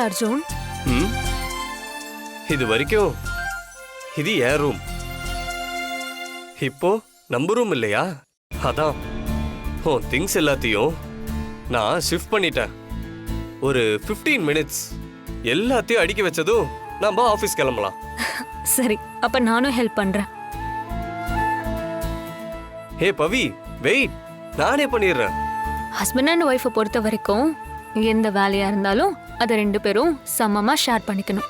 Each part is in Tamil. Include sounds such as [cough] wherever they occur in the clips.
பண்ற அர்ஜுன். ம்? இது வரைக்கும் இது என் ரூம் இப்போ நம்ம ரூம் இல்லையா? அதான். உன் திங்ஸ் எல்லாத்தையும் நான் ஷிஃப்ட் பண்ணிட்டேன். ஒரு 15 மினிட்ஸ் எல்லாத்தையும் அடுக்கி வச்சதும் நம்ம ஆஃபீஸ் கிளம்பலாம். [laughs] சரி அப்ப நானும் ஹெல்ப் பண்றேன். ஹே பவி வெயிட் நானே பண்ணிடுறேன். ஹஸ்பண்ட் அண்ட் ஒய்ஃபை பொறுத்த வரைக்கும் எந்த வேலையா இருந்தாலும் அதை ரெண்டு பேரும் சமமா ஷேர் பண்ணிக்கணும்.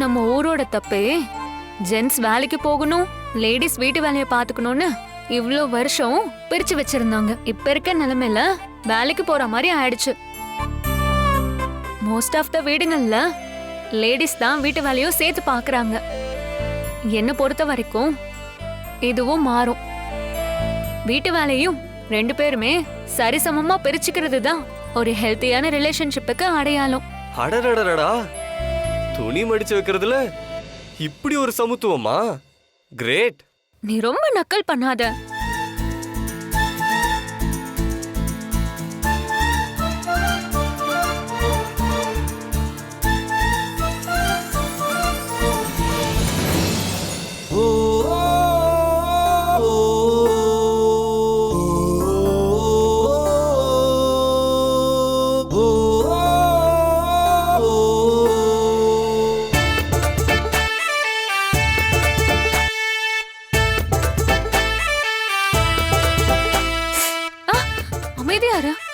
நம்ம ஊரோட தப்பே ஜென்ஸ் வேலைக்கு போகணும் லேடிஸ் வீட்டு வேலையை பார்த்துக்கணும்னு இவ்வளோ வருஷம் பிரிச்சு வச்சிருந்தாங்க. இப்ப இருக்க நிலைமையில வேலைக்கு போற மாதிரி ஆயிடுச்சு. மோஸ்ட் ஆஃப் த வீடுங்கள்ல லேடிஸ் தான் வீட்டு வேலையும் சேர்த்து பார்க்குறாங்க. என்னை பொறுத்த வரைக்கும் இதுவும் மாறும். வீட்டு வேலையும் ரெண்டு பேருமே சரிசமமா பிரிச்சுக்கிறது தான் ஒரு ஹெல்த்தியான ரிலேஷன்ஷிப்புக்கு அடையாளம். அடடடடடா. துணி மடிச்சு வைக்கிறதுல இப்படி ஒரு சமத்துவமா? கிரேட் நீ ரொம்ப நக்கல் பண்ணாத. அமைதியா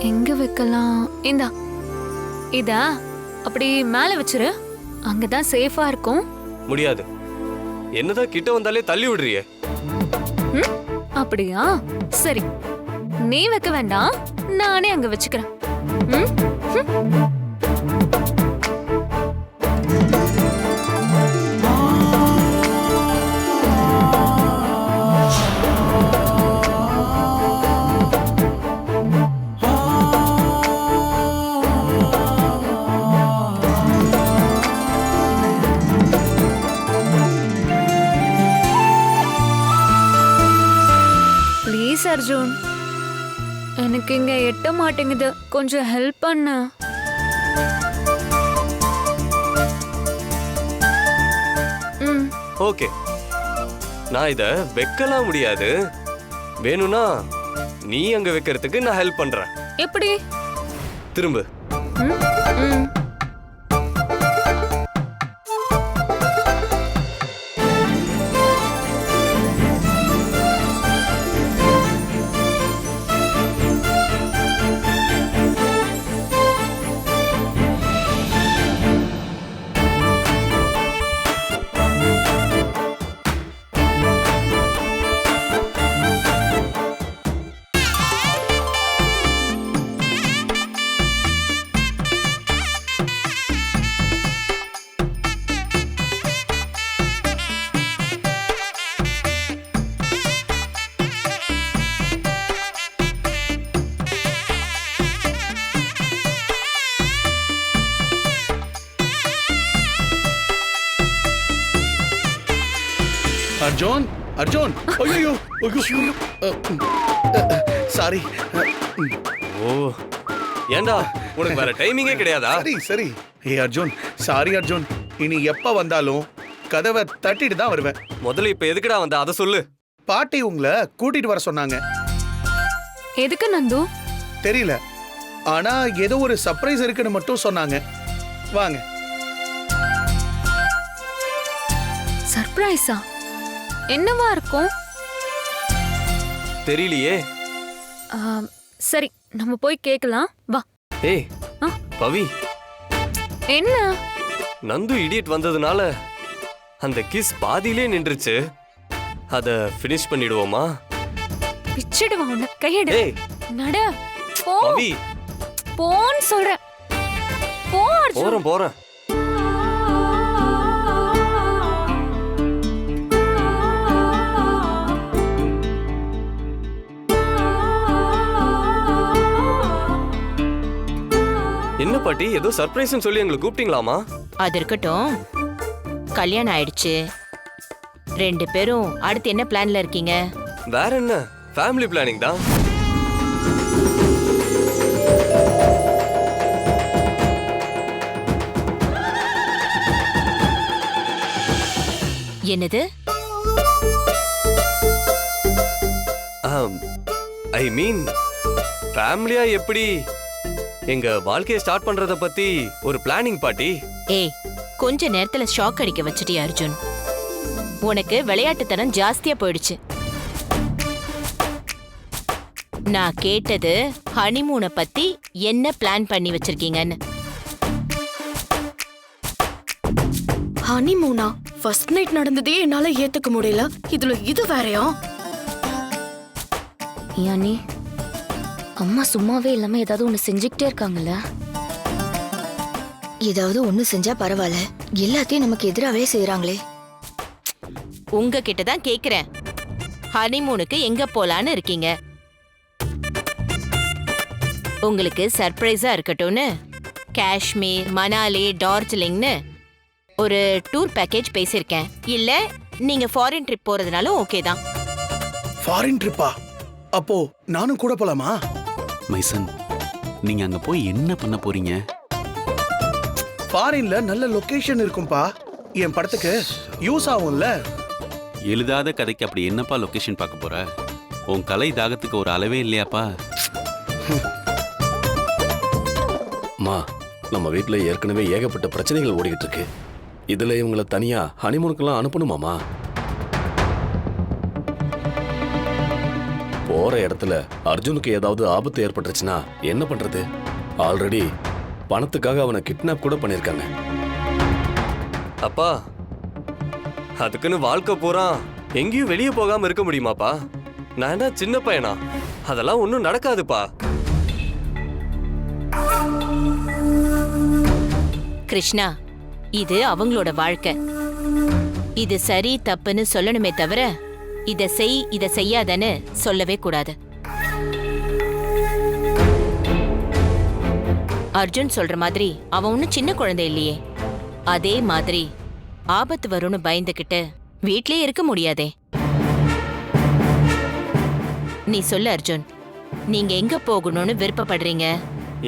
எங்க வைக்கலாம்? இந்தா. இதா அப்படி மேல வச்சிரு. அங்கதான் சேஃபா இருக்கும். முடியாது. என்னதான் கிட்ட வந்தாலே தள்ளி விடுறியே. அப்படியா? சரி. நீ வைக்க வேண்டாம். நானே அங்க வச்சுக்கிறேன். ப்ளீஸ் அர்ஜுன்? எனக்கு இங்க எட்ட மாட்டேங்குது. கொஞ்சம் ஹெல்ப் பண்ண. ஓகே. நான் இத வைக்கலாம் முடியாது. வேணும்னா நீ அங்க வைக்கிறதுக்கு நான் ஹெல்ப் பண்றேன். எப்படி? திரும்ப. ம் ம். அர்ஜுன் அர்ஜுன் ஐயோ சாரி ஓ ஏண்டா உனக்கு வேற டைமிங்கே கிடையாதா சரி சரி ஏ அர்ஜுன் சாரி அர்ஜுன் இனி எப்ப வந்தாலும் கதவை தட்டிட்டு தான் வருவேன் முதல்ல இப்ப எதுக்குடா வந்த அதை சொல்லு பாட்டி உங்களை கூட்டிட்டு வர சொன்னாங்க. எதுக்கு நந்து தெரியல ஆனா ஏதோ ஒரு சர்ப்ரைஸ் இருக்குன்னு மட்டும் சொன்னாங்க. வாங்க சர்ப்ரைஸா என்னவா இருக்கும்? தெரியலையே. ஆம், சரி நம்ம போய் கேட்கலாம் வா. ஏய் ஆ? பவி. என்ன? நந்து இடியட் வந்ததுனால அந்த கிஸ் பாதியிலே நின்றுச்சு. அத ஃபினிஷ் பண்ணிடுவோமா? பிச்சிடுவா உன்னை கையெடு. ஏய். நட. போ. பவி. போன்னு சொல்றேன் போ அர்ஜுன். போறேன் போறேன். என்ன பாட்டி ஏதோ சர்ப்ரைஸ்னு சொல்லி எங்களை கூப்பிட்டீங்களாமா? அது இருக்கட்டும். கல்யாணம் ஆயிடுச்சு. ரெண்டு பேரும் அடுத்து என்ன பிளான்ல இருக்கீங்க? வேற என்ன? ஃபேமிலி பிளானிங் தான். என்னது? ஐ மீன் ஃபேமிலியா எப்படி எங்க வாழ்க்கையை ஸ்டார்ட் பண்றத பத்தி ஒரு பிளானிங் பாட்டி. ஏய் கொஞ்ச நேரத்துல ஷாக் அடிக்க வச்சுட்டியா அர்ஜுன்? உனக்கு விளையாட்டுத்தனம் ஜாஸ்தியா போயிடுச்சு. நான் கேட்டது ஹனிமூனை பத்தி என்ன பிளான் பண்ணி வச்சிருக்கீங்கன்னு? ஹனிமூனா ஃபர்ஸ்ட் நைட் நடந்ததே என்னால ஏத்துக்க முடியல. இதுல இது வேறயா? யானி அம்மா சும்மாவே இல்லாம ஏதாவது ஒண்ணு செஞ்சுக்கிட்டே இருக்காங்கல்ல? ஏதாவது ஒண்ணு செஞ்சா பரவாயில்ல. எல்லாத்தையும் நமக்கு எதிராவே செய்யறாங்களே உங்ககிட்ட தான் கேக்குறேன். ஹனிமூனுக்கு எங்க போலான்னு இருக்கீங்க? உங்களுக்கு சர்ப்ரைஸா இருக்கட்டும்னு. காஷ்மீர் மணாலி டார்ஜிலிங்னு ஒரு டூர் பேக்கேஜ் பேசியிருக்கேன். இல்ல நீங்க ஃபாரின் ட்ரிப் போறதுனாலும் ஓகே தான். ஃபாரின் ட்ரிப்பா அப்போ நானும் கூட போலாமா? மைசன் நீங்க அங்க போய் என்ன பண்ண போறீங்க? ஃபாரின்ல நல்ல லொகேஷன் இருக்கும்பா. என் படத்துக்கு யூஸ் ஆகும்ல எழுதாத கதைக்கு அப்படி என்னப்பா லொகேஷன் பார்க்க போற? உன் கலை தாகத்துக்கு ஒரு அளவே இல்லையாப்பா? அம்மா நம்ம வீட்ல ஏற்கனவே ஏகப்பட்ட பிரச்சனைகள் ஓடிக்கிட்டு இருக்கு. இதுல இவங்கள தனியா ஹனிமூனுக்கெல்லாம் அனுப்பணுமாமா? போற இடத்துல அர்ஜுனுக்கு ஏதாவது ஆபத்து ஏற்பட்டுருச்சுன்னா என்ன பண்றது? ஆல்ரெடி பணத்துக்காக அவனை கிட்னாப் கூட பண்ணிருக்காங்க அப்பா அதுக்குன்னு வாழ்க்கை பூரா எங்கேயும் வெளியே போகாம இருக்க முடியுமாப்பா? நான் என்ன சின்ன பையனா? அதெல்லாம் ஒன்றும் நடக்காதுப்பா. கிருஷ்ணா இது அவங்களோட வாழ்க்கை. இது சரி தப்புன்னு சொல்லணுமே தவிர இத செய் இத செய்யாதன்னு சொல்லவே கூடாது. அர்ஜுன் சொல்ற மாதிரி அவன் ஒன்னும் சின்ன குழந்தை இல்லையே. அதே மாதிரி ஆபத்து வரும்னு பயந்துகிட்டு வீட்லயே இருக்க முடியாதே. நீ சொல்லு அர்ஜுன் நீங்க எங்க போகணும்னு விருப்பப்படுறீங்க?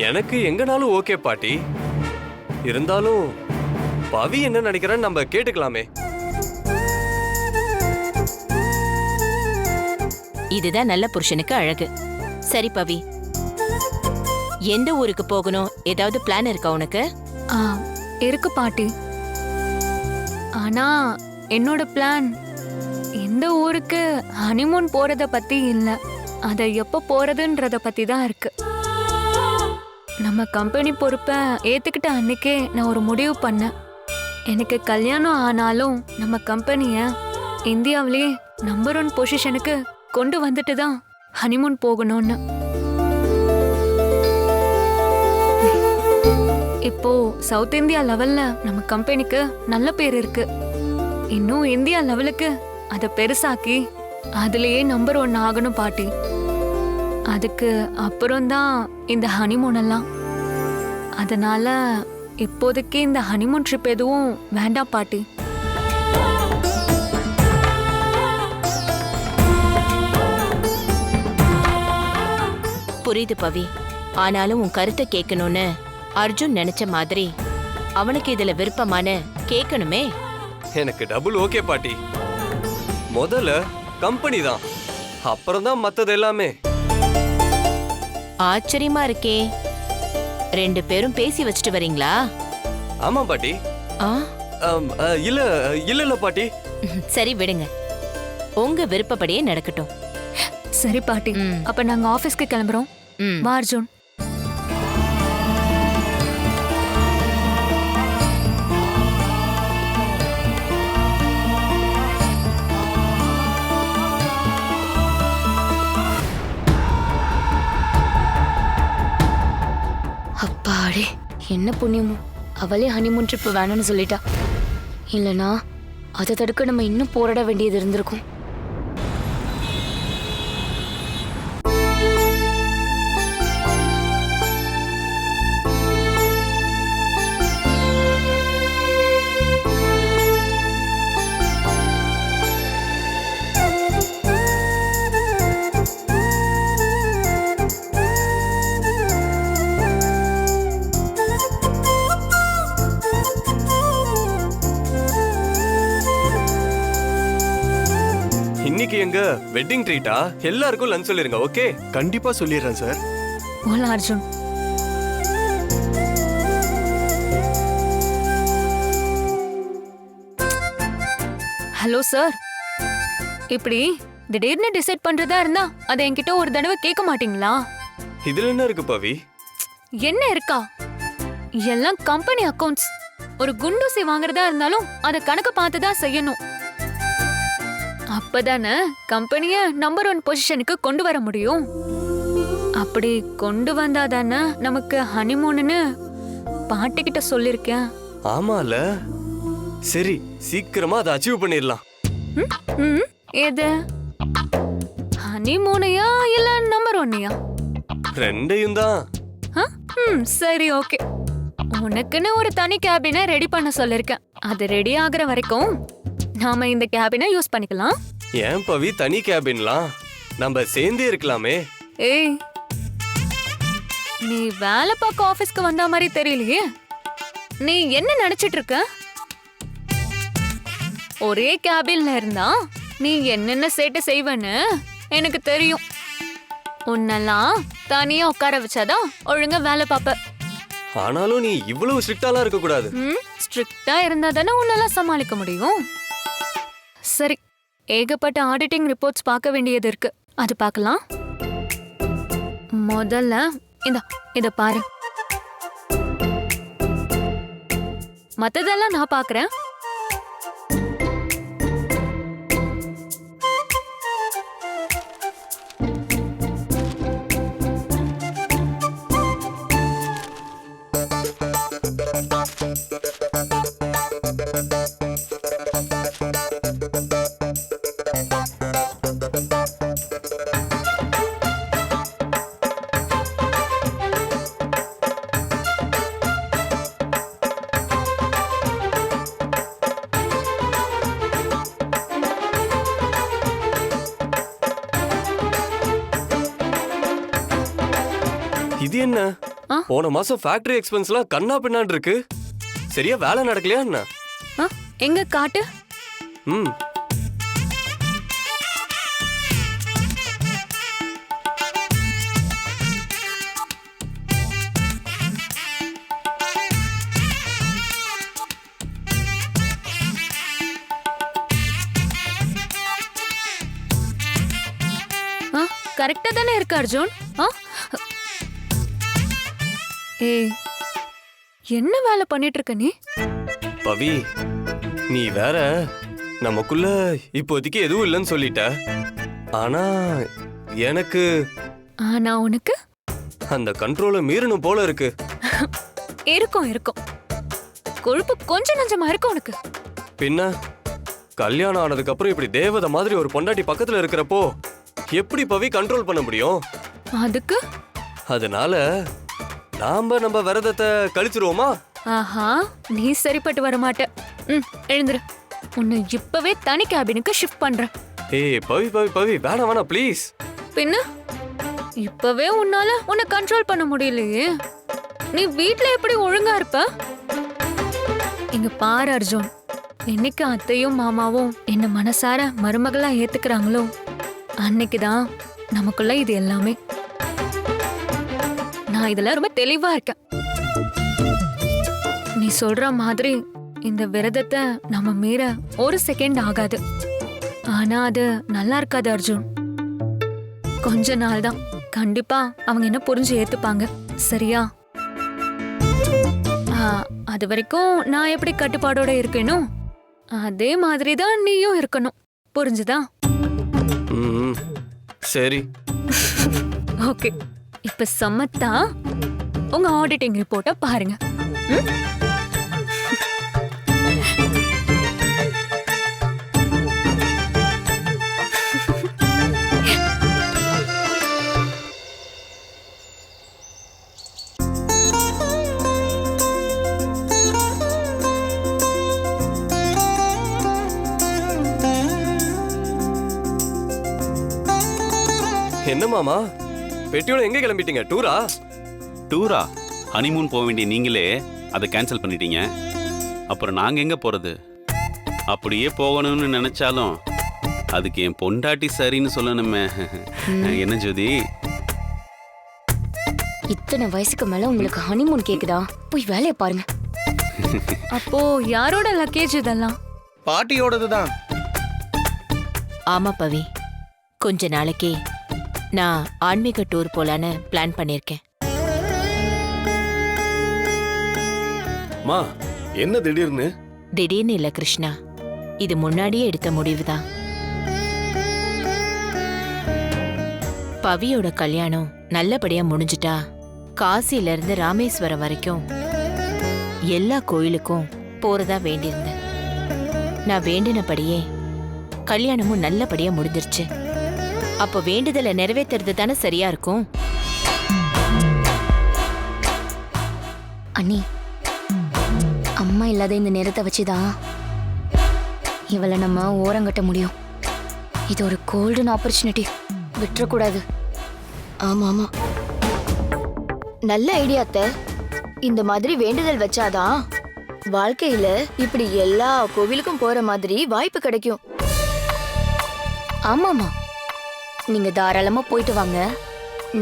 எனக்கு எங்கனாலும் ஓகே பாட்டி. இருந்தாலும் பவி என்ன நினைக்கிறேன்னு நம்ம கேட்டுக்கலாமே. இதுதான் நல்ல புருஷனுக்கு அழகு. சரி பவி. எந்த ஊருக்கு போகணும்? ஏதாவது பிளான் இருக்கா உனக்கு? ஆ, இருக்கு பாட்டி. ஆனா என்னோட பிளான் எந்த ஊருக்கு ஹனிமூன் போறத பத்தி இல்ல. அத எப்ப போறதுன்றத பத்தி தான் இருக்கு. நம்ம கம்பெனி பொறுப்பை ஏத்துக்கிட்ட அன்னைக்கே நான் ஒரு முடிவு பண்ணேன். எனக்கு கல்யாணம் ஆனாலும் நம்ம கம்பெனிய இந்தியாவிலேயே நம்பர் ஒன் பொசிஷனுக்கு கொண்டு வந்துட்டு தான் ஹனிமூன் போகணும்னு. இப்போ சவுத் இந்தியா லெவல்ல நம்ம கம்பெனிக்கு நல்ல பேர் இருக்கு. இன்னும் இந்தியா லெவலுக்கு அதை பெருசாக்கி அதுலயே நம்பர் ஒன் ஆகணும் பாட்டி. அதுக்கு அப்புறம்தான் இந்த ஹனிமூன் எல்லாம். அதனால இப்போதைக்கு இந்த ஹனிமூன் ட்ரிப் எதுவும் வேண்டாம் பாட்டி. புரியுது பவி. ஆனாலும் உன் கருத்தை கேட்கணும்னு அர்ஜுன் நினைச்ச மாதிரி அவனுக்கு இதுல விருப்பமான கேட்கணுமே? எனக்கு டபுள் ஓகே பாட்டி. முதல்ல கம்பெனி தான். அப்புறம் தான் மற்றது எல்லாமே. ஆச்சரியமா இருக்கே. ரெண்டு பேரும் பேசி வச்சுட்டு வரீங்களா? ஆமா பாட்டி. ஆ? அம், அ, இல்ல இல்ல இல்ல பாட்டி. சரி விடுங்க. உங்க விருப்பப்படியே நடக்கட்டும். சரி பாட்டி. ம். அப்ப நாங்க ஆபீஸ்க்கு கிளம்புறோம். வா அர்ஜுன். அப்பாடே என்ன புண்ணியமோ? அவளே ஹனிமூன் ட்ரிப் வேணும்னு சொல்லிட்டா. இல்லைனா அதை தடுக்க நம்ம இன்னும் போராட வேண்டியது இருந்திருக்கும். இன்னைக்கு எங்க வெட்டிங் ட்ரீட்டா எல்லாருக்கும் லஞ்ச் சொல்லிருங்க ஓகே கண்டிப்பா சொல்லிடுறேன் சார் போலாம் அர்ஜுன். ஹலோ சார் இப்படி திடீர்னு டிசைட் பண்றதா இருந்தா அதை என்கிட்ட ஒரு தடவை கேட்க மாட்டீங்களா? இதுல என்ன இருக்கு பவி? என்ன இருக்கா? எல்லாம் கம்பெனி அக்கவுண்ட்ஸ் ஒரு குண்டூசி வாங்குறதா இருந்தாலும் அதை கணக்கு பார்த்து தான் செய்யணும். அப்பதானே கம்பெனிய நம்பர் ஒன் பொசிஷனுக்கு கொண்டு வர முடியும்? அப்படி கொண்டு வந்தா தானே நமக்கு ஹனிமூனுன்னு பாட்டிக்கிட்ட சொல்லிருக்கேன். ஆமால. சரி சீக்கிரமா அதை அச்சீவ் பண்ணிடலாம். ம், எது? ஹனிமூனையா இல்ல நம்பர் ஒன்னையா ரெண்டையும் தான். சரி ஓகே உனக்குன்னு ஒரு தனி கேபினை ரெடி பண்ண சொல்லிருக்கேன். அது ரெடி ஆகுற வரைக்கும் நாம இந்த கேபினை யூஸ் பண்ணிக்கலாம். ஏன் பவி? தனி கேபின்லாம் நம்ம சேர்ந்தே இருக்கலாமே. ஏய் நீ வேலை பார்க்க ஆபீஸ்க்கு வந்த மாதிரி தெரியலையே. நீ என்ன நினைச்சிட்டு இருக்க? ஒரே கேபின்ல இருந்தா நீ என்னென்ன சேட்டை செய்வன்னு எனக்கு தெரியும். உன்னெல்லாம் தனியா உட்கார வச்சாதான் ஒழுங்கா வேலை பார்ப்ப. ஆனாலும் நீ இவ்வளவு ஸ்ட்ரிக்டாலாம் இருக்க கூடாது ஸ்ட்ரிக்டா இருந்தா தானே உன்னால சமாளிக்க முடியும். சரி ஏகப்பட்ட ஆடிட்டிங் ரிப்போர்ட்ஸ் பார்க்க வேண்டியது இருக்கு. அது பார்க்கலாம். முதல்ல இந்த இத பாரு. மத்ததெல்லாம் நான் பாக்குறேன் இது என்ன? போன மாசம் ஃபேக்டரி எக்ஸ்பென்ஸ்லாம் கண்ணா பின்னான்னு இருக்கு. சரியா வேலை நடக்கலையா என்ன? எங்க காட்டு? ம். கரெக்டா தானே இருக்கு அர்ஜுன்? ஏய் என்ன வேலை பண்ணிட்டு இருக்க நீ? பவி நீ வேற நமக்குள்ள இப்போதைக்கு எதுவும் இல்லைன்னு சொல்லிட்ட. ஆனா எனக்கு ஆனா உனக்கு? அந்த கண்ட்ரோலை மீறணும் போல இருக்கு. இருக்கும் இருக்கும். கொழுப்பு கொஞ்சம் நஞ்சமா இருக்கும் உனக்கு. பின்ன கல்யாணம் ஆனதுக்கு அப்புறம் இப்படி தேவதை மாதிரி ஒரு பொண்டாட்டி பக்கத்துல இருக்கிறப்போ எப்படி பவி கண்ட்ரோல் பண்ண முடியும்? அதுக்கு? அதனால நாம நம்ம விரதத்தை கழிச்சிருவோமா? ஆஹா நீ சரிப்பட்டு வர மாட்ட ம் எழுந்துரு. உன்னை இப்பவே தனி கேபினுக்கு ஷிஃப்ட் பண்றேன். ஏய் பவி பவி பவி வேணாம் வேணாம் ப்ளீஸ் பின்ன? இப்பவே உன்னால உன்னை கண்ட்ரோல் பண்ண முடியலையே. நீ வீட்ல எப்படி ஒழுங்கா இருப்ப? இங்க பாரு அர்ஜுன். என்னைக்கு அத்தையும் மாமாவும் என்ன மனசார மருமகளா ஏத்துக்கிறாங்களோ? அன்னைக்குதான் நமக்குள்ள இது எல்லாமே. நான் இதெல்லாம் ரொம்ப தெளிவா இருக்கேன். நீ சொல்ற மாதிரி இந்த விரதத்தை நம்ம மீற ஒரு செகண்ட் ஆகாது. ஆனா அது நல்லா இருக்காது அர்ஜுன். கொஞ்ச நாள் தான். கண்டிப்பா அவங்க என்ன புரிஞ்சு ஏத்துப்பாங்க. சரியா? அது வரைக்கும் நான் எப்படி கட்டுப்பாடோட இருக்கேனோ அதே மாதிரி தான் நீயும் இருக்கணும். புரிஞ்சுதா? ம் சரி. ஓகே. இப்ப சம்மத்தா உங்க ஆடிட்டிங் ரிப்போர்ட்ட பாருங்க. ம்? என்ன மாமா? பெட்டியோட எங்க கிளம்பிட்டீங்க? டூரா? டூரா? ஹனிமூன் போக வேண்டிய நீங்களே அதை கேன்சல் பண்ணிட்டீங்க. அப்புறம் நாங்கள் எங்கே போகிறது அப்படியே போகணும்னு நினச்சாலும் அதுக்கு என் பொண்டாட்டி சரின்னு சொல்லணுமே. என்ன ஜோதி? இத்தனை வயசுக்கு மேல உங்களுக்கு ஹனிமூன் கேக்குதா? போய் வேலையை பாருங்க. அப்போ யாரோட லக்கேஜ் இதெல்லாம்? பாட்டியோடது தான் ஆமா பவி. கொஞ்ச நாளைக்கு நான் ஆன்மீக டூர் போலான்னு பிளான் பண்ணியிருக்கேன். மா என்ன திடீர்னு? திடீர்னு இல்ல கிருஷ்ணா. இது முன்னாடியே எடுத்த முடிவுதான். பவியோட கல்யாணம் நல்லபடியா முடிஞ்சிட்டா காசில இருந்து ராமேஸ்வரம் வரைக்கும் எல்லா கோயிலுக்கும் போறதா வேண்டியிருந்தேன். நான் வேண்டினபடியே கல்யாணமும் நல்லபடியா முடிஞ்சிருச்சு. அப்போ வேண்டுதலை நிறைவேத்துறது தானே சரியா இருக்கும்? அண்ணி அம்மா இல்லாத இந்த நேரத்தை வச்சுதான் இவளை நம்ம ஓரங்கட்ட முடியும். இது ஒரு கோல்டன் ஆப்பர்ச்சுனிட்டி விட்டுறக்கூடாது. ஆமா ஆமா. நல்ல ஐடியா அத்தை. இந்த மாதிரி வேண்டுதல் வச்சாதான் வாழ்க்கையில இப்படி எல்லா கோவிலுக்கும் போற மாதிரி வாய்ப்பு கிடைக்கும். ஆமாமா நீங்க தாராளமா போயிட்டு வாங்க.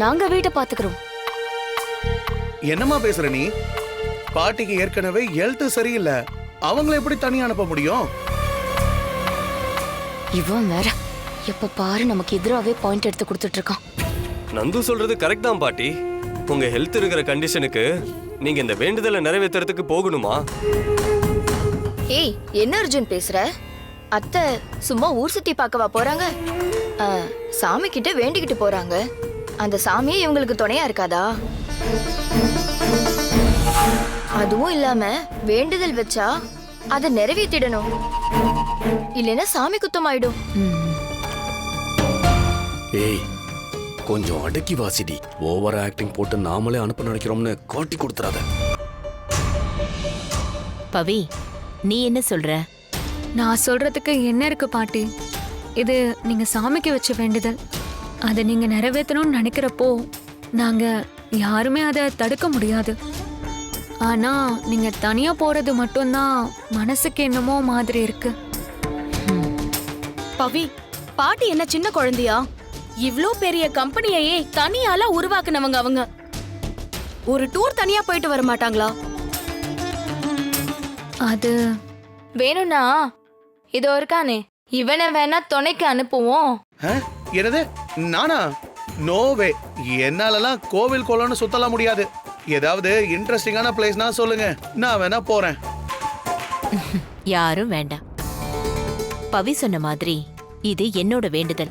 நாங்க வீட்டை பாத்துக்கிறோம். என்னம்மா பேசுற நீ? பாட்டிக்கு ஏற்கனவே ஹெல்த் சரியில்லை. அவங்கள எப்படி தனியா அனுப்ப முடியும்? இவன் வேற எப்ப பாரு நமக்கு எதிராவே பாயிண்ட் எடுத்து கொடுத்துட்டு இருக்கான் நந்து சொல்றது கரெக்ட் தான் பாட்டி. உங்க ஹெல்த் இருக்கிற கண்டிஷனுக்கு நீங்க இந்த வேண்டுதலை நிறைவேத்துறதுக்கு போகணுமா? ஏய் என்ன அர்ஜுன் பேசுற? அத்தை சும்மா ஊர் சுத்தி பார்க்கவா போறாங்க? சாமி கிட்ட வேண்டிக்கிட்டு போறாங்க. அந்த சாமியே இவங்களுக்கு துணையா இருக்காதா? அதுவும் இல்லாம வேண்டுதல் வச்சா அதை நிறைவேற்றிடணும் இல்லைன்னா சாமி குத்தமாயிடும். ஏய் கொஞ்சம் அடக்கி வாசிடி. ஓவர் ஆக்டிங் போட்டு நாமளே அனுப்ப நினைக்கிறோம்னு காட்டி கொடுத்துறாத. பவி நீ என்ன சொல்ற? நான் சொல்றதுக்கு என்ன இருக்கு பாட்டி? இது நீங்க சாமிக்கு வச்ச வேண்டுதல். அதை நீங்க நிறைவேற்றணும்னு நினைக்கிறப்போ நாங்க யாருமே அதை தடுக்க முடியாது. ஆனா நீங்க தனியா போறது மட்டும்தான் மனசுக்கு என்னமோ மாதிரி இருக்கு. பவி பாட்டி என்ன சின்ன குழந்தையா? இவ்ளோ பெரிய கம்பெனியையே தனியால உருவாக்குனவங்க அவங்க. ஒரு டூர் தனியா போயிட்டு வர மாட்டாங்களா? அது வேணும்னா இதோ இருக்கானே. இவனை வேணா துணைக்கு அனுப்புவோம்? என்னது? நானா? நோவே என்னாலலாம் கோவில் குளம்னு சுத்தலாம் முடியாது. ஏதாவது இன்ட்ரெஸ்டிங்கான பிளேஸ்னா சொல்லுங்க. நான் வேணா போறேன். [laughs] யாரும் வேண்டாம். பவி சொன்ன மாதிரி இது என்னோட வேண்டுதல்.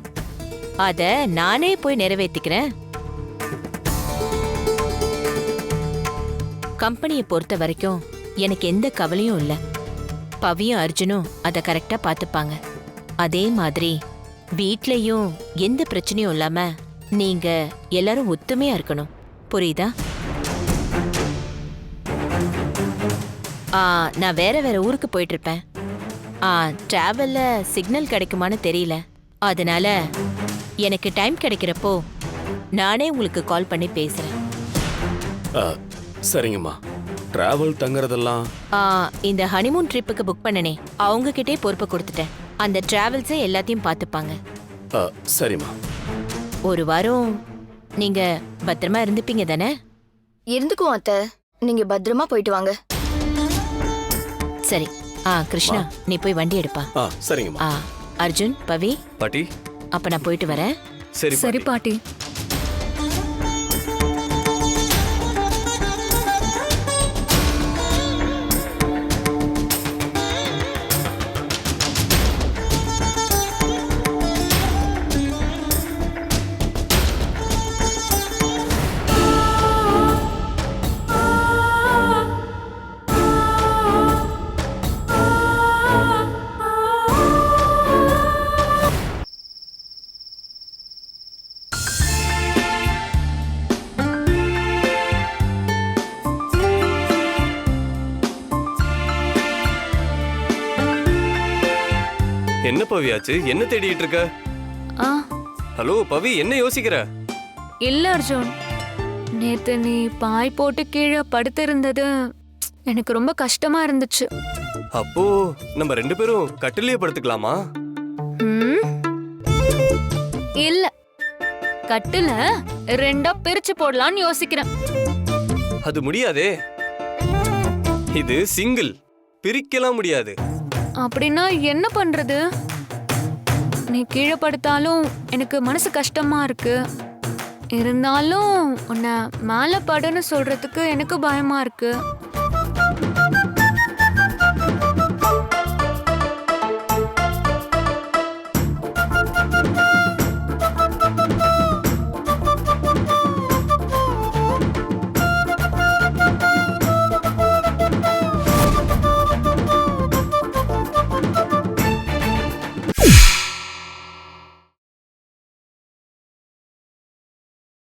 அத நானே போய் நிறைவேத்திக்கிறேன். கம்பெனியை பொறுத்த வரைக்கும் எனக்கு எந்த கவலையும் இல்ல. பவியும் அர்ஜுனும் அதை கரெக்டா பார்த்துப்பாங்க. அதே மாதிரி வீட்லயும் எந்த பிரச்சனையும் இல்லாம நீங்க எல்லாரும் ஒத்துமையா இருக்கணும். புரியுதா? ஆ, நான் வேற வேற ஊருக்கு போயிட்டு இருப்பேன் ஆ டிராவல்ல சிக்னல் கிடைக்குமான்னு தெரியல. அதனால எனக்கு டைம் கிடைக்கிறப்போ நானே உங்களுக்கு கால் பண்ணி பேசுறேன். ஆ, சரிங்கம்மா. டிராவல் தங்குறதெல்லாம் இந்த ஹனிமூன் ட்ரிப்புக்கு புக் பண்ணனே. அவங்க கிட்டே பொறுப்பை கொடுத்துட்டேன். அந்த டிராவல்ஸே எல்லாத்தையும் பார்த்துப்பாங்க. ஆ, சரிம்மா. ஒரு வாரம் நீங்க பத்திரமா இருந்துப்பீங்க தானே? இருந்துக்குவோம் அத்தை. நீங்க பத்திரமா போயிட்டு வாங்க. சரி. ஆ கிருஷ்ணா நீ போய் வண்டி எடுப்பா. ஆ சரிங்கம்மா. ஆ அர்ஜுன் பவி. பாட்டி. அப்ப நான் போயிட்டு வரேன். சரி சரி பாட்டி பாட்டி. பவியாச்சு என்ன தேடிட்டு இருக்க? ஆ. ஹலோ பவி என்ன யோசிக்கிற? இல்ல அர்ஜுன். நேத்து நீ பாய் போட்டு கீழே படுத்திருந்தது எனக்கு ரொம்ப கஷ்டமா இருந்துச்சு. அப்போ நம்ம ரெண்டு பேரும் கட்டிலேயே படுத்துக்கலாமா? ம். இல்ல. கட்டுல ரெண்டா பிரிச்சு போடலாம்னு யோசிக்கிறேன். அது முடியாதே. இது சிங்கிள். பிரிக்கலாம் முடியாது. அப்படின்னா என்ன பண்றது? நீ கீழே படுத்தாலும் எனக்கு மனசு கஷ்டமா இருக்கு. இருந்தாலும் உன்னை மேலே படுன்னு சொல்றதுக்கு எனக்கு பயமா இருக்கு.